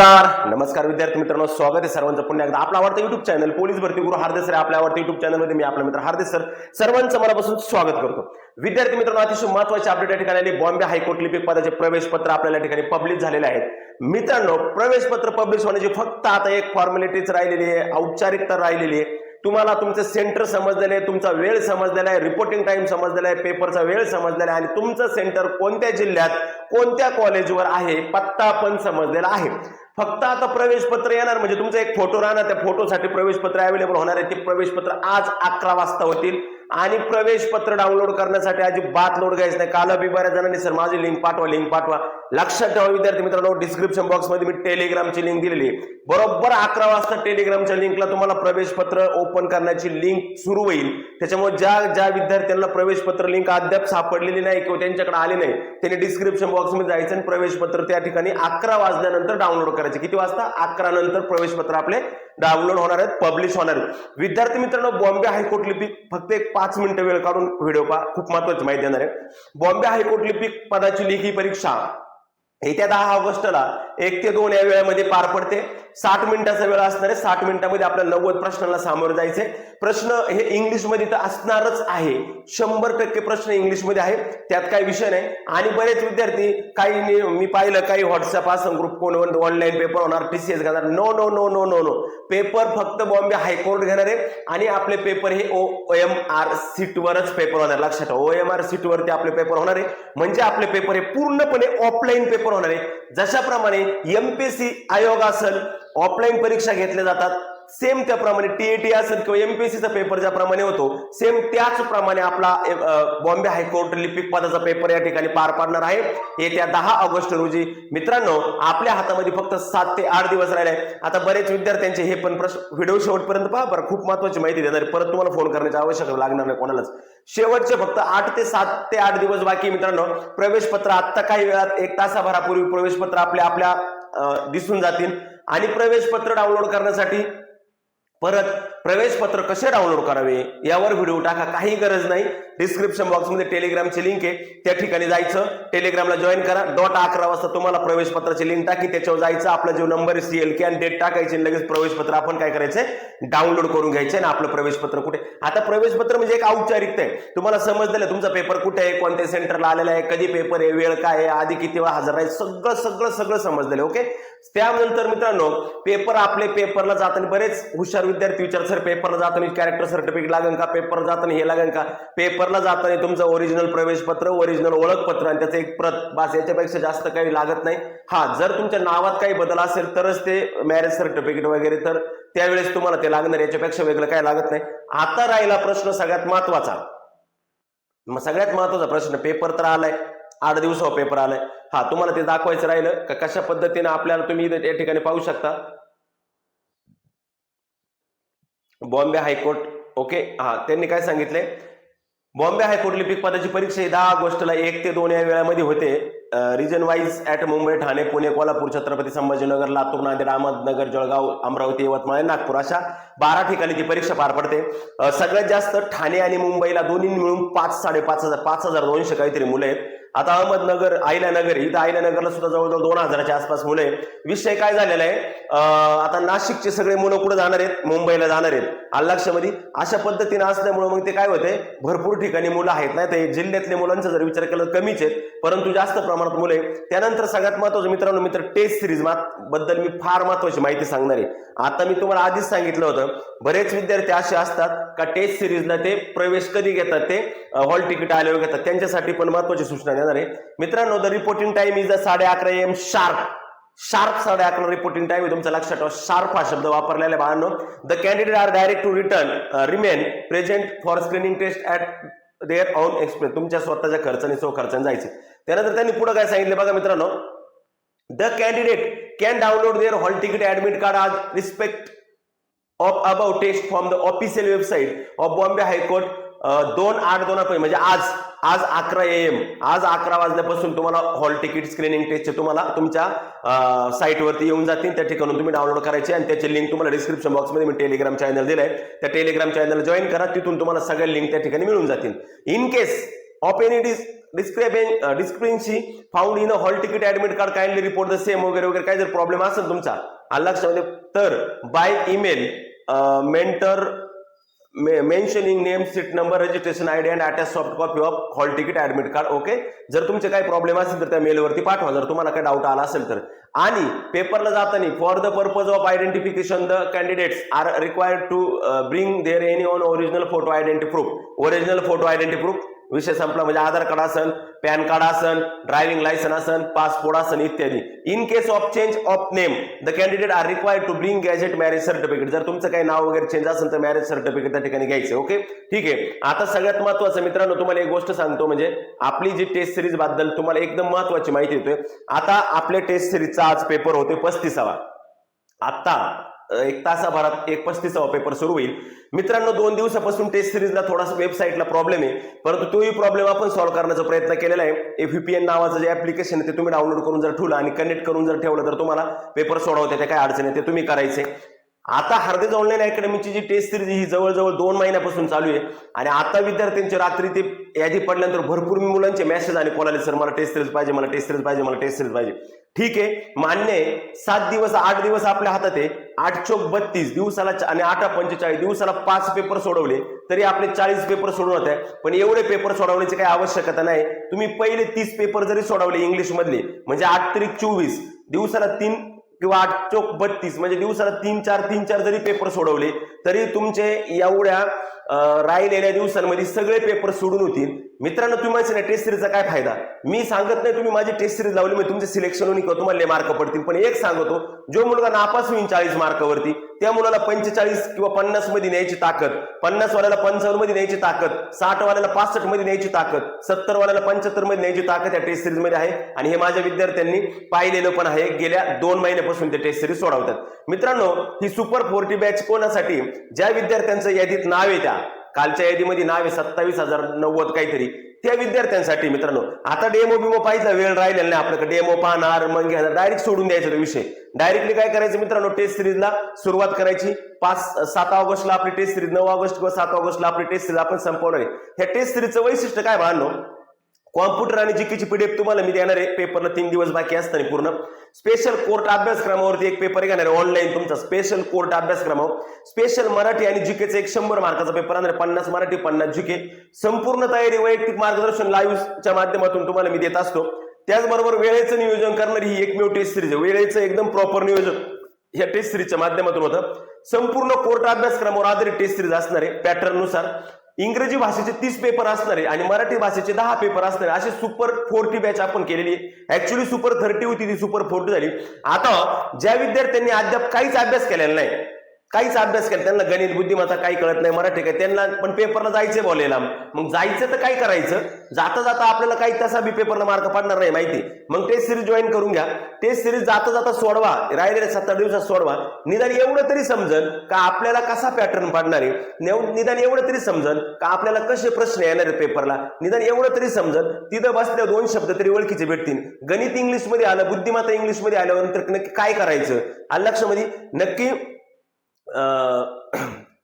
नमस्कार. नमस्कार विद्यार्थी मित्रांनो स्वागत आहे सर्वांचं. पुन्हा एकदा आपला आवडता युट्यूब चॅनल पोलीस भरती गुरु हार्दे सर आपल्या आवडत्या युट्यूब चॅनलमध्ये मी आपला मित्र हार्दे सर सर्वांचं मनापासून स्वागत करतो. विद्यार्थी मित्रांनो अतिशय महत्त्वाचे अपडेट या ठिकाणी आले. बॉम्बे हायकोर्ट लिपिक पदाचे प्रवेश पत्र आपल्याला ठिकाणी पब्लिश झालेले आहेत. मित्रांनो प्रवेश पत्र पब्लिश होण्याची फक्त आता एक फॉर्मॅलिटीच राहिलेली आहे. औपचारिकता राहिलेली आहे. तुम्हाला तुमचं सेंटर समजलेलं आहे तुमचा वेळ समजलेला आहे रिपोर्टिंग टाइम समजलेला आहे पेपरचा वेळ समजलेला आहे आणि तुमचं सेंटर कोणत्या जिल्ह्यात कोणत्या कॉलेजवर आहे पत्ता पण समजलेला आहे. फक्त आता प्रवेश पत्र येणार. म्हणजे तुमचा एक फोटो राहणार त्या फोटोसाठी प्रवेश पत्र अवेलेबल होणार आहे. ते प्रवेश पत्र आज अकरा वाजता होतील. आणि प्रवेश पत्र डाउनलोड करण्यासाठी अजिबात लोड घ्यायचं नाही. काल बी बऱ्याच जणांनी सर माझी लिंक पाठवा लिंक पाठवा. लक्षात ठेवा विद्यार्थी मित्रांनो डिस्क्रिप्शन बॉक्समध्ये मी टेलिग्रामची लिंक दिलेली आहे. बरोबर अकरा वाजता टेलिग्रामच्या लिंकला तुम्हाला प्रवेश पत्र ओपन करण्याची लिंक सुरू होईल. त्याच्यामुळे ज्या ज्या विद्यार्थ्यांना प्रवेश पत्र लिंक अद्याप सापडलेली नाही किंवा त्यांच्याकडे आली नाही त्यांनी डिस्क्रिप्शन बॉक्समध्ये जायचं आणि प्रवेश पत्र त्या ठिकाणी अकरा वाजल्यानंतर डाउनलोड करायचे. किती वाजता? अकरा नंतर प्रवेश पत्र आपले डाउनलोड होणार आहेत पब्लिश होणार आहेत. विद्यार्थी मित्रांनो बॉम्बे हायकोर्ट लिपिक फक्त एक पाच मिनिटं वेळ काढून व्हिडिओ पहा खूप महत्वाची माहिती देणार आहे. बॉम्बे हायकोर्ट लिपिक पदाची लेखी परीक्षा येत्या दहा ऑगस्टला एक ते दोन या वेळेमध्ये पार पडते. साठ मिनिटाचा वेळ असणार आहे साठ मिनिटामध्ये आपल्याला नव्वद प्रश्नांना सामोरं जायचे प्रश्न हे इंग्लिशमध्ये तर असणारच आहे. शंभर टक्के प्रश्न इंग्लिशमध्ये आहे त्यात काही विषय नाही. आणि बरेच विद्यार्थी काही मी पाहिलं काही व्हॉट्सअप असं ग्रुप कोण ऑनलाईन पेपर होणार टीसीएस घेणार. No no no no no no paper फक्त बॉम्बे हायकोर्ट घेणार आहे. आणि आपले पेपर हे ओ एम आर सीटवरच पेपर होणार. लक्षात ठेवा. ओ एम आर सीटवरती आपले पेपर होणार आहे. म्हणजे आपले पेपर हे पूर्णपणे ऑफलाईन पेपर होणार आहे. जशाप्रमाणे एमपीसी आयोग असेल ऑफलाईन परीक्षा घेतल्या जातात. सेम त्याप्रमाणे टीएटी असेल किंवा एमपीएससीचा पेपर ज्याप्रमाणे होतो सेम त्याचप्रमाणे आपला बॉम्बे हायकोर्ट लिपिक पदाचा पेपर या ठिकाणी पार पाडणार आहे. येत्या दहा ऑगस्ट रोजी. मित्रांनो आपल्या हातामध्ये फक्त सात ते आठ दिवस राहिले आता बरेच विद्यार्थ्यांचे हे पण प्रश्न व्हिडिओ शेवटपर्यंत पहा. बरं खूप महत्वाची माहिती देणार परत तुम्हाला फोन करण्याची आवश्यकता लागणार नाही कोणालाच. शेवटचे फक्त आठ ते सात ते आठ दिवस बाकी मित्रांनो. प्रवेश पत्र आत्ता काही वेळात एक तासाभरापूर्वी प्रवेश पत्र आपल्या आपल्या दिसून जातील. आणि प्रवेश पत्र डाउनलोड करण्यासाठी परत प्रवेश पत्र कसे डाउनलोड करावे यावर व्हिडिओ टाका काही गरज नाही. डिस्क्रिप्शन बॉक्समध्ये टेलिग्रामची लिंक आहे. त्या ठिकाणी जायचं. टेलिग्रामला जॉईन करा. डॉट अकरा वाजता तुम्हाला प्रवेश पत्राची लिंक टाकी. त्याच्यावर जायचं. आपला जो नंबर आहे सीएल आणि डेट टाकायची लगेच प्रवेश पत्र आपण काय करायचंय? डाउनलोड करून घ्यायचे आणि आपलं प्रवेश पत्र कुठे? आता प्रवेश पत्र म्हणजे एक औपचारिकता आहे. तुम्हाला समजलेलं तुमचा पेपर कुठे आहे? कोणत्या सेंटरला आलेला आहे? कधी पेपर आहे? वेळ काय आहे? आधी किती वेळा हजर आहे? सगळं सगळं सगळं समजलेलं ओके त्यानंतर मित्रांनो पेपर आपले पेपरला जाताना बरेच हुशार विद्यार्थी विचार सर पेपरला जाताना कॅरेक्टर सर्टिफिकेट लागेल का? पेपरला जाताना हे लागेल का? पेपरला जाताना तुमचं ओरिजिनल प्रवेश पत्र ओरिजिनल ओळखपत्र आणि त्याचं एक प्रत बास याच्यापेक्षा जास्त काही लागत नाही. हा जर तुमच्या नावात काही बदल असेल तरच ते मॅरेज सर्टिफिकेट वगैरे तर त्यावेळेस तुम्हाला ते लागणार याच्यापेक्षा वेगळं काही लागत नाही. आता राहिला प्रश्न सगळ्यात महत्त्वाचा. मग सगळ्यात महत्त्वाचा प्रश्न पेपर तर आलाय. आठ दिवसावर पेपर आलाय. हा तुम्हाला ते दाखवायचं राहिलं का? कशा पद्धतीने आपल्याला तुम्ही या ठिकाणी पाहू शकता? Bombay high court. ओके? हा त्यांनी काय सांगितलंय? बॉम्बे हायकोर्ट लिपिक पदाची परीक्षा ही दहा ऑगस्टला एक ते दोन या वेळामध्ये होते. Region wise at Mumbai Thane Pune Kolhapur Chhatrapati Sambhajinagar Latur Nanded Ahmednagar Jalgaon Amravati Yavatmal Nagpur अशा बारा ठिकाणी ती परीक्षा पार पडते. सगळ्यात जास्त ठाणे आणि मुंबईला दोन्ही मिळून पाच साडेपाच हजार पाच हजार दोनशे काहीतरी मुलं आहेत. आता अहमदनगर आयल्यानगर इथं आयल्यानगरला सुद्धा जवळजवळ दोन हजाराच्या आसपास मुलं आहेत. विषय काय झालेला आहे? आता नाशिकचे सगळे मुलं कुठे जाणार आहेत? मुंबईला जाणार आहेत. आल्लाक्षमध्ये अशा पद्धतीने असल्यामुळे मग ते काय होते भरपूर ठिकाणी मुलं आहेत नाही ते जिल्ह्यातल्या मुलांचा जर विचार केला तर कमीच आहेत. परंतु जास्त प्रमाणात मुलं आहेत. त्यानंतर सगळ्यात महत्वाचं मित्रांनो मित्र टेस्ट सिरीजबद्दल मी फार महत्वाची माहिती सांगणार आहे. आता मी तुम्हाला आधीच सांगितलं होतं बरेच विद्यार्थी असे असतात का टेस्ट सिरीजला ते प्रवेश कधी घेतात ते? हॉल तिकीट आल्यावर घेतात. त्यांच्यासाठी पण महत्वाची सूचना देणार आहे मित्रांनो the reporting time is the साडे अकरा एम शार्प शार्प साडे अकरा रिपोर्टिंग टाइम आहे. लक्षात ठेवा शार्प हा शब्द वापरलेला आहे. बाळांनो the candidate are direct to return remain present for screening test at there on express तुमच्या स्वतःच्या खर्चाने सो खर्चाने जायचे. त्यानंतर त्यांनी पुढे काय सांगितलं? बघा मित्रांनो the candidate can download their hall ticket admit card आज respect of about test from the official website of Bombay high court दोन आठ दोन म्हणजे आज आज अकरा एम आज अकरा वाजल्यापासून तुम्हाला हॉल तिकीट स्क्रीनिंग टेस्टचे तुम्हाला तुमच्या साईटवरती येऊन जातील. त्या ठिकाणून तुम्ही डाउनलोड करायचे आणि त्याची लिंक तुम्हाला डिस्क्रिप्शन बॉक्समध्ये मी टेलिग्राम चॅनल दिलंय. त्या टेलिग्राम चॅनल जॉईन करा तिथून तुम्हाला सगळ्या लिंक त्या ठिकाणी मिळून जातील. In case of any discrepan discrepancy found in a hall ticket admit card kindly report the same वगैरे वगैरे काय जर प्रॉब्लेम असेल तुमचा लक्षामध्ये तर by email mentor mentioning name seat number registration ID and attach soft copy of hall ticket admit card okay जर तुमचे काही प्रॉब्लेम असेल तर त्या मेलवरती पाठवा. जर तुम्हाला काही डाऊट आला असेल तर. आणि पेपरला जाताना for the purpose of identification the candidates are required to bring their any own original photo identity proof original photo identity proof विषय संपला म्हणजे आधार कार्ड असन पॅन कार्ड असन ड्रायव्हिंग लायसन असन पासपोर्ट असन इत्यादी. In case of change of name the candidate are required to bring gazette marriage certificate जर तुमचं काही नाव वगैरे चेंज असेल तर मॅरेज सर्टिफिकेट त्या ठिकाणी घ्यायचं ओके ठीक आहे. आता सगळ्यात महत्वाचं मित्रांनो तुम्हाला एक गोष्ट सांगतो म्हणजे आपली जी टेस्ट सिरीजबद्दल तुम्हाला एकदम महत्वाची माहिती देतोय आता आपल्या टेस्ट सिरीजचा आज पेपर होते पस्तीसावा. आता एक तासाभरात एक पस्तीसावा पेपर सुरू होईल. मित्रांनो दोन दिवसापासून टेस्ट सिरीजला थोडासा वेबसाईटला प्रॉब्लेम आहे. परंतु तोही प्रॉब्लेम आपण सॉल्व्ह करण्याचा प्रयत्न केलेला आहे. एफपीएन नावाचं जे ऍप्लिकेशन आहे ते तुम्ही डाउनलोड करून जर ठेवलं आणि कनेक्ट करून जर ठेवलं तर तुम्हाला पेपर सोडवते ते काय अडचण आहे ते तुम्ही करायचे. आता हार्दिक ऑनलाईन अकॅडमीची जी टेस्ट सिरीज ही जवळजवळ दोन महिन्यापासून चालू आहे. आणि आता विद्यार्थ्यांचे रात्री ते यादी पडल्यानंतर भरपूर मुलांचे मेसेज आणि कोणाले सर मला टेस्ट सिरीज पाहिजे मला टेस्ट सिरीज पाहिजे मला टेस्ट सिरीज पाहिजे. ठीक आहे मान्य आहे सात दिवस आठ दिवस आपल्या हातात आहे. आठ चोक बत्तीस दिवसाला आणि आठ पंचेचाळीस दिवसाला पाच पेपर सोडवले तरी आपले चाळीस पेपर सोडवत आहे. पण एवढे पेपर सोडवण्याची काही आवश्यकता नाही. तुम्ही पहिले तीस पेपर जरी सोडवले इंग्लिशमधले म्हणजे आठ तरी चोवीस दिवसाला तीन किंवा आठ चोक बत्तीस म्हणजे दिवसाला तीन चार तीन चार जरी पेपर सोडवले तरी तुमचे एवढ्या राहिलेल्या दिवसांमध्ये सगळे पेपर सोडून होतील. मित्रांनो तुम्ही म्हणशील ना टेस्ट सिरीजचा काय फायदा? मी सांगत नाही तुम्ही माझी टेस्ट सिरीज लावली म्हणजे तुमचे सिलेक्शन होईल किंवा तुम्हाला मार्क पडतील. पण एक सांगतो जो मुलगा नापास होईल चाळीस मार्कावरती त्या मुलाला पंचेचाळीस किंवा पन्नासमध्ये न्यायची ताकद पन्नास वाल्याला पंचावन्नमध्ये न्यायची ताकद साठ वाल्याला पासष्टमध्ये न्यायची ताकद सत्तर वाल्याला पंच्याहत्तरमध्ये न्यायची ताकद या टेस्ट सिरीजमध्ये आहे. आणि हे माझ्या विद्यार्थ्यांनी पाहिलेलं पण आहे. गेल्या दोन महिन्यापासून ते टेस्ट सिरीज सोडवतात. मित्रांनो ही सुपर फोर्टी बॅच कोणासाठी? ज्या विद्यार्थ्यांचं यादीत नाव आहे त्या. कालच्या यादीमध्ये नाव आहे सत्तावीस हजार नव्वद काहीतरी. त्या विद्यार्थ्यांसाठी मित्रांनो आता डेमो बिमो पाहिजे वेळ राहिलेला नाही. आपल्याकडे डेमो पाहणार मग घेणार डायरेक्ट सोडून द्यायचा तो विषय. डायरेक्टली काय करायचं मित्रांनो टेस्ट सिरीजला सुरुवात करायची. पाच सात ऑगस्टला आपली टेस्ट सिरीज नऊ ऑगस्ट किंवा सात ऑगस्टला आपली टेस्ट सिरीज आपण संपवणार आहे. ह्या टेस्ट सिरीजचं वैशिष्ट्य काय भानो कॉम्प्युटर आणि जीकेची पीडीएफ तुम्हाला मी देणार आहे. पेपरला तीन दिवस बाकी असताना पूर्ण. स्पेशल कोर्ट अभ्यासक्रमावरती एक पेपर घेणार आहे ऑनलाईन तुमचा. स्पेशल कोर्ट अभ्यासक्रमावर. स्पेशल मराठी आणि जीकेचा एक शंभर मार्काचा पेपर आणणार पन्नास मराठी पन्नास जीके. संपूर्ण तयारी वैयक्तिक मार्गदर्शन लाईव्हच्या माध्यमातून तुम्हाला मी देत असतो. त्याचबरोबर वेळेचं नियोजन करणारी ही एकमेव टेस्ट सिरीज आहे. वेळेचं एकदम प्रॉपर नियोजन या टेस्ट सिरीजच्या माध्यमातून होतं. संपूर्ण कोर्ट अभ्यासक्रमावर आधारित टेस्ट सिरीज असणार आहे. पॅटर्ननुसार इंग्रजी भाषेचे तीस पेपर असणारे आणि मराठी भाषेचे दहा पेपर असणारे असे सुपर फोर्टी बॅच आपण केलेली आहे. ऍक्च्युली सुपर थर्टी होती ती सुपर फोर्टी झाली. आता ज्या विद्यार्थ्यांनी अद्याप काहीच अभ्यास केलेला नाही काहीच अभ्यास केला त्यांना गणित बुद्धिमत्ता काही कळत नाही मराठी काय त्यांना पण पेपरला जायचंय बोलायला. मग जायचं तर काय करायचं? जाता जाता आपल्याला काही तसा बी पेपरला मार्क पडणार नाही माहिती? मग टेस्ट सिरीज जॉईन करून घ्या. टेस्ट सिरीज जाता जाता सोडवा. राहिलेल्या सत्तर दिवसात सोडवा. निदान एवढं तरी समजल का आपल्याला कसा पॅटर्न पडणार आहे? निदान एवढं तरी समजल का आपल्याला कसे प्रश्न येणार आहेत पेपरला निदान एवढं तरी समजल तिथं बसल्या दोन शब्द तरी ओळखीचे भेटतील. गणित इंग्लिशमध्ये आलं बुद्धिमत्ता इंग्लिशमध्ये आल्यानंतर नक्की काय करायचं? आलं लक्षामध्ये? नक्की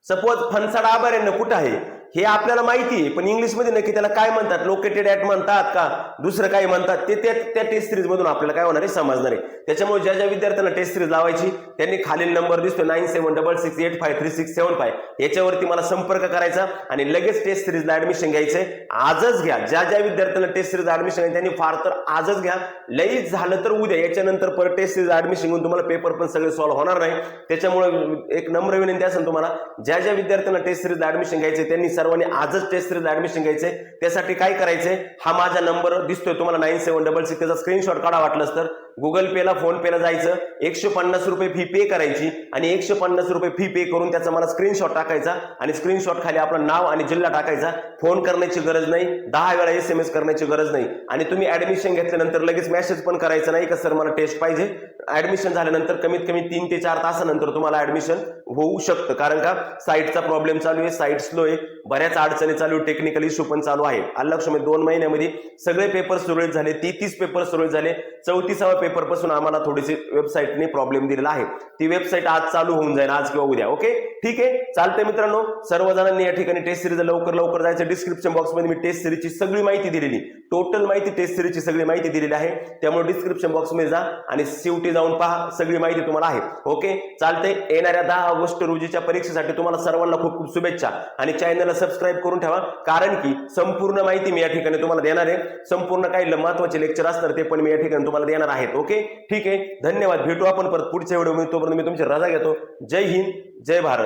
सपोज फणसाड अभयारण्य कुठं आहे? हे आपल्याला माहिती आहे पण इंग्लिशमध्ये नक्की त्याला काय म्हणतात? लोकेटेड ऍट म्हणतात का? दुसरं काय म्हणतात? ते त्या त्या टेस्ट सिरीज मधून आपल्याला काय होणार आहे? समजणार आहे. त्याच्यामुळे ज्या ज्या विद्यार्थ्यांना टेस्ट सिरीज लावायची त्यांनी खालील नंबर दिसतो nine seven double six eight five three six seven five याच्यावरती मला संपर्क करायचा आणि लगेच टेस्ट सिरीजला ऍडमिशन घ्यायचंय. आजच घ्या. ज्या ज्या विद्यार्थ्यांना टेस्ट सिरीज ऍडमिशन घ्या त्यांनी फार तर आजच घ्या. लई झालं तर उद्या. याच्यानंतर परत टेस्ट सिरीज ऍडमिशन घेऊन तुम्हाला पेपर पण सगळे सॉल्व्ह होणार नाही. त्याच्यामुळे एक नम्र विनंती असेल तुम्हाला ज्या ज्या विद्यार्थ्यांना टेस्ट सिरीज ऍडमिशन घ्यायचे त्यांनी सर्वांनी आजच टेस्ट सिरीज ऍडमिशन घ्यायचे त्यासाठी काय करायचंय? हा माझा नंबर दिसतोय तुम्हाला नाईन सेव्हन डबल सिक्स त्याचा स्क्रीनशॉट काढा वाटलंच तर. गुगल पेला फोन पेला जायचं. एकशे पन्नास रुपये फी पे करायची आणि एकशे पन्नास रुपये फी पे करून त्याचा मला स्क्रीनशॉट टाकायचा आणि स्क्रीनशॉट खाली आपलं नाव आणि जिल्हा टाकायचा. फोन करण्याची गरज नाही. दहा वेळा एस एम एस करण्याची गरज नाही. आणि तुम्ही ऍडमिशन घेतल्यानंतर लगेच मेसेज पण करायचं नाही का सर मला टेस्ट पाहिजे. ऍडमिशन झाल्यानंतर कमीत कमी तीन ते चार तासानंतर तुम्हाला ऍडमिशन होऊ शकतं. कारण का? साईटचा प्रॉब्लेम चालू आहे. साईट स्लो आहे. बऱ्याच अडचणी चालू टेक्निकल इश्यू पण चालू आहे. अल्लक्ष्मी म्हणजे दोन महिन्यामध्ये सगळे पेपर सुरळीत झाले तीस पेपर सुरळीत झाले. चौतीसाव्या पेपरपासून आम्हाला थोडीशी वेबसाईटने प्रॉब्लेम दिलेला आहे. ती वेबसाईट आज चालू होऊन जाईल आज किंवा उद्या ओके ठीक आहे? चालतंय मित्रांनो सर्वजणांनी या ठिकाणी टेस्ट सिरीज लवकर लवकर जायचं. डिस्क्रिप्शन बॉक्समध्ये मी टेस्ट सिरीजची सगळी माहिती दिलेली. टोटल माहिती टेस्ट सिरीजची सगळी माहिती दिलेली आहे. त्यामुळे डिस्क्रिप्शन बॉक्समध्ये जा आणि शेवटी जाऊन पहा सगळी माहिती तुम्हाला आहे. ओके चालतंय. येणाऱ्या दहा ऑगस्ट रोजीच्या परीक्षेसाठी तुम्हाला सर्वांना खूप खूप शुभेच्छा. आणि चॅनलला सबस्क्राईब करून ठेवा. कारण की संपूर्ण माहिती मी या ठिकाणी तुम्हाला देणार आहे. संपूर्ण काही महत्त्वाचे लेक्चर असणार ते पण मी या ठिकाणी तुम्हाला देणार आहेत. ओके ठीक आहे? धन्यवाद. भेटू आपण परत पुढच्या व्हिडिओ तोपर्यंत मी तुमची रजा घेतो. जय हिंद. जय भारत.